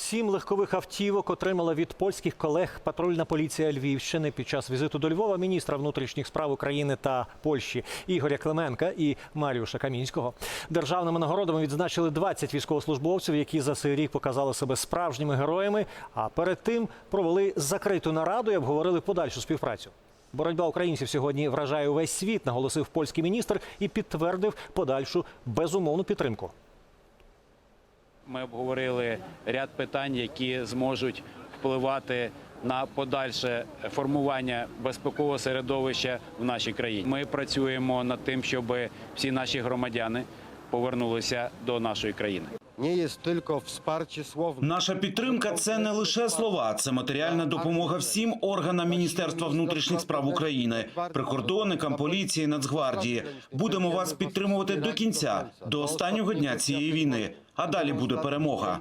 Сім легкових автівок отримала від польських колег патрульна поліція Львівщини під час візиту до Львова міністра внутрішніх справ України та Польщі Ігоря Клименка і Маріуша Камінського. Державними нагородами відзначили 20 військовослужбовців, які за цей рік показали себе справжніми героями. А перед тим провели закриту нараду і обговорили подальшу співпрацю. Боротьба українців сьогодні вражає увесь світ, наголосив польський міністр і підтвердив подальшу безумовну підтримку. Ми обговорили ряд питань, які зможуть впливати на подальше формування безпекового середовища в нашій країні. Ми працюємо над тим, щоб всі наші громадяни повернулися до нашої країни. Nie jest tylko wsparcie слов. Наша підтримка це не лише слова, це матеріальна допомога всім органам Міністерства внутрішніх справ України, прикордонникам, поліції, Нацгвардії. Будемо вас підтримувати до кінця, до останнього дня цієї війни. А далі буде перемога.